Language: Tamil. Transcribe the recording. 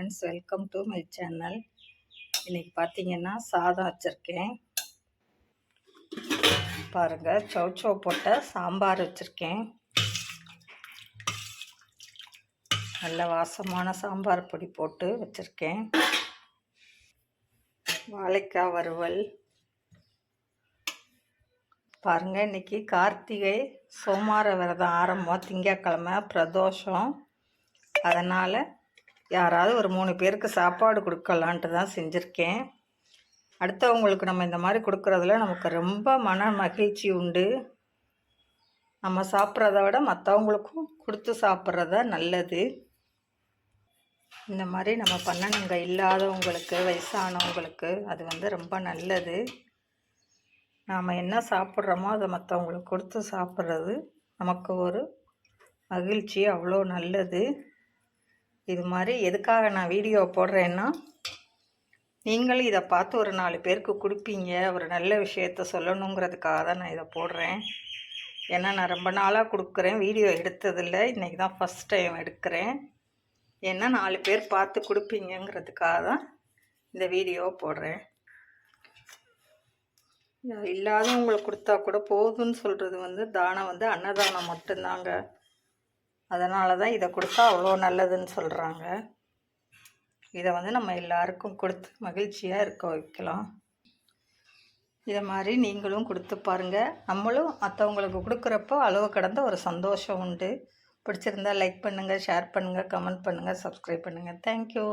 Friends welcome to my channel இன்றைக்கி பார்த்தீங்கன்னா சாதம் வச்சுருக்கேன். பாருங்கள் சௌச்சோ போட்ட சாம்பார் வச்சுருக்கேன். நல்ல வாசமான சாம்பார் பொடி போட்டு வச்சுருக்கேன். வாழைக்காய் வறுவல். பாருங்கள் இன்றைக்கி கார்த்திகை சோமார விரதம் ஆரம்பம் திங்கக்கிழமை பிரதோஷம். அதனால் யாராவது ஒரு மூணு பேருக்கு சாப்பாடு கொடுக்கலான்ட்டு தான் செஞ்சுருக்கேன். அடுத்தவங்களுக்கு நம்ம இந்த மாதிரி கொடுக்குறதுல நமக்கு ரொம்ப மன மகிழ்ச்சி உண்டு. நம்ம சாப்பிட்றத விட மற்றவங்களுக்கும் கொடுத்து சாப்பிட்றத நல்லது. இந்த மாதிரி நம்ம பண்ணணுங்க. இல்லாதவங்களுக்கு வயசானவங்களுக்கு அது வந்து ரொம்ப நல்லது. நாம் என்ன சாப்பிட்றோமோ அதை மற்றவங்களுக்கு கொடுத்து சாப்பிட்றது நமக்கு ஒரு மகிழ்ச்சி அவ்வளோ நல்லது. இது மாதிரி எதுக்காக நான் வீடியோ போடுறேன்னா நீங்களும் இதை பார்த்து ஒரு நாலு பேருக்கு கொடுப்பீங்க. ஒரு நல்ல விஷயத்த சொல்லணுங்கிறதுக்காக தான் நான் இதை போடுறேன். ஏன்னா நான் ரொம்ப நாளாக கொடுக்குறேன். வீடியோ எடுத்ததில்லை. இன்றைக்கி தான் ஃபஸ்ட் டைம் எடுக்கிறேன். ஏன்னா நாலு பேர் பார்த்து கொடுப்பீங்கங்கிறதுக்காக தான் இந்த வீடியோவை போடுறேன். இல்லாதவங்களுக்கு கொடுத்தா கூட போதும்னு சொல்கிறது வந்து தானம் வந்து அன்னதானம் மட்டும்தாங்க. அதனால தான் இதை கொடுத்தா அவ்வளோ நல்லதுன்னு சொல்கிறாங்க இதை வந்து நம்ம எல்லாருக்கும் கொடுத்து மகிழ்ச்சியாக இருக்க வைக்கலாம். இதை மாதிரி நீங்களும் கொடுத்து பாருங்கள் நம்மளும் மற்றவங்களுக்கு கொடுக்குறப்போ அளவு கடந்த ஒரு சந்தோஷம் உண்டு. பிடிச்சிருந்தா லைக் பண்ணுங்கள் ஷேர் பண்ணுங்கள் கமெண்ட் பண்ணுங்கள் சப்ஸ்கிரைப் பண்ணுங்கள் தேங்க்யூ